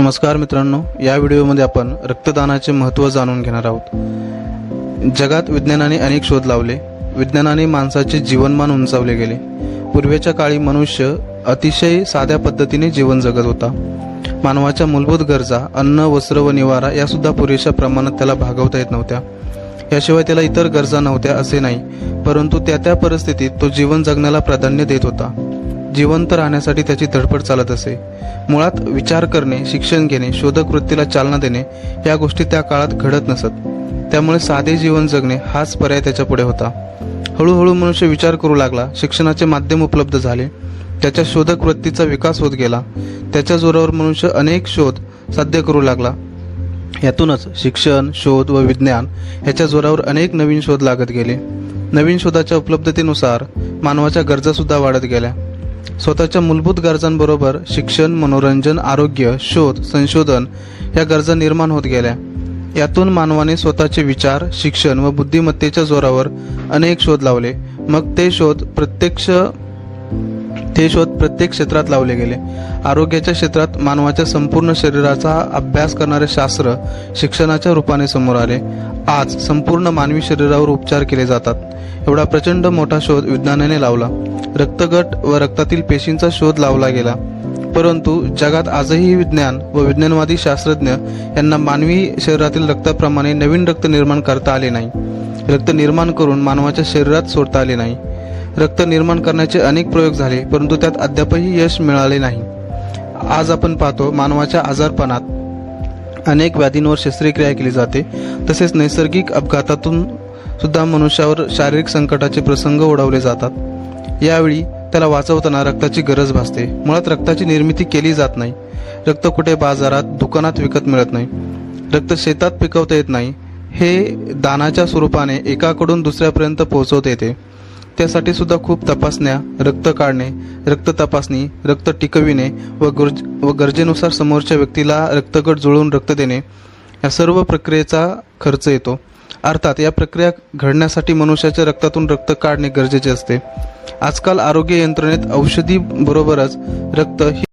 नमस्कार मित्रांनो या व्हिडिओमध्ये आपण रक्तदानाचे महत्त्व जाणून घेणार आहोत. जगात विज्ञानाने अनेक शोध लावले. विज्ञानाने माणसाचे जीवनमान उंचावले गेले. पूर्वीच्या काळी मनुष्य अतिशय साध्या पद्धतीने जीवन जगत होता. मानवाच्या मूलभूत गरजा अन्न वस्त्र व निवारा यासुद्धा पुरेशा प्रमाणात त्याला भागवता येत नव्हत्या. याशिवाय त्याला इतर गरजा नव्हत्या असे नाही परंतु त्या त्या परिस्थितीत तो जीवन जगण्याला प्राधान्य देत होता. जिवंत राहण्यासाठी त्याची धडपड चालत असे. मुळात विचार करणे शिक्षण घेणे शोधक वृत्तीला चालना देणे या गोष्टी त्या काळात घडत नसत. त्यामुळे साधे जीवन जगणे हाच पर्याय त्याच्या पुढे होता. हळूहळू मनुष्य विचार करू लागला शिक्षणाचे माध्यम उपलब्ध झाले. त्याच्या शोधक वृत्तीचा विकास होत गेला. त्याच्या जोरावर मनुष्य अनेक शोध साध्य करू लागला. यातूनच शिक्षण शोध व विज्ञान ह्याच्या जोरावर अनेक नवीन शोध लागत गेले. नवीन शोधाच्या उपलब्धतेनुसार मानवाच्या गरजासुद्धा वाढत गेल्या. स्वतःच्या मूलभूत गरजांबरोबर शिक्षण मनोरंजन आरोग्य शोध संशोधन या गरजा निर्माण होत गेल्या. यातून मानवाने स्वतःचे विचार शिक्षण व बुद्धिमत्तेच्या जोरावर अनेक शोध लावले. मग ते शोध प्रत्यक्ष हे शोध प्रत्येक क्षेत्रात लावले गेले. आरोग्याच्या क्षेत्रात मानवाच्या संपूर्ण शरीराचा अभ्यास करणारे शास्त्र शिक्षणाच्या रूपाने समोर आले. आज संपूर्ण मानवी शरीरावर उपचार केले जातात. एवढा प्रचंड मोठा शोध विज्ञानाने लावला. रक्तगट व रक्तातील पेशींचा शोध लावला गेला. परंतु जगात आजही विज्ञान व विज्ञानवादी शास्त्रज्ञ यांना मानवी शरीरातील रक्ताप्रमाणे नवीन रक्त निर्माण करता आले नाही. रक्त निर्माण करून मानवाच्या शरीरात सोडता आले नाही. रक्त निर्माण करण्याचे अनेक प्रयोग झाले परंतु त्यात अद्यापही यश मिळाले नाही. आज आपण पाहतो मानवाच्या आजारपणात अनेक व्याधींवर शस्त्रक्रिया केली जाते तसेच नैसर्गिक अपघातातून सुद्धा मनुष्यावर शारीरिक संकटाचे प्रसंग ओढवले जातात. यावेळी त्याला वाचवताना रक्ताची गरज भासते. मुळात रक्ताची निर्मिती केली जात नाही. रक्त कुठे बाजारात दुकानात विकत मिळत नाही. रक्त शेतात पिकवता येत नाही. हे दानाच्या स्वरूपाने एकाकडून दुसऱ्यापर्यंत पोहोचवता येते. त्यासाठी सुद्धा खूप तपासण्या रक्त काढणे रक्त तपासणी रक्त टिकविणे व गरज व गरजेनुसार समोरच्या व्यक्तीला रक्तगट जुळवून रक्त देणे या सर्व प्रक्रियेचा खर्च येतो. अर्थात या प्रक्रिया घडण्यासाठी मनुष्याच्या रक्तातून रक्त काढणे गरजेचे असते. आजकाल आरोग्य यंत्रणेत औषधी बरोबरच रक्त ही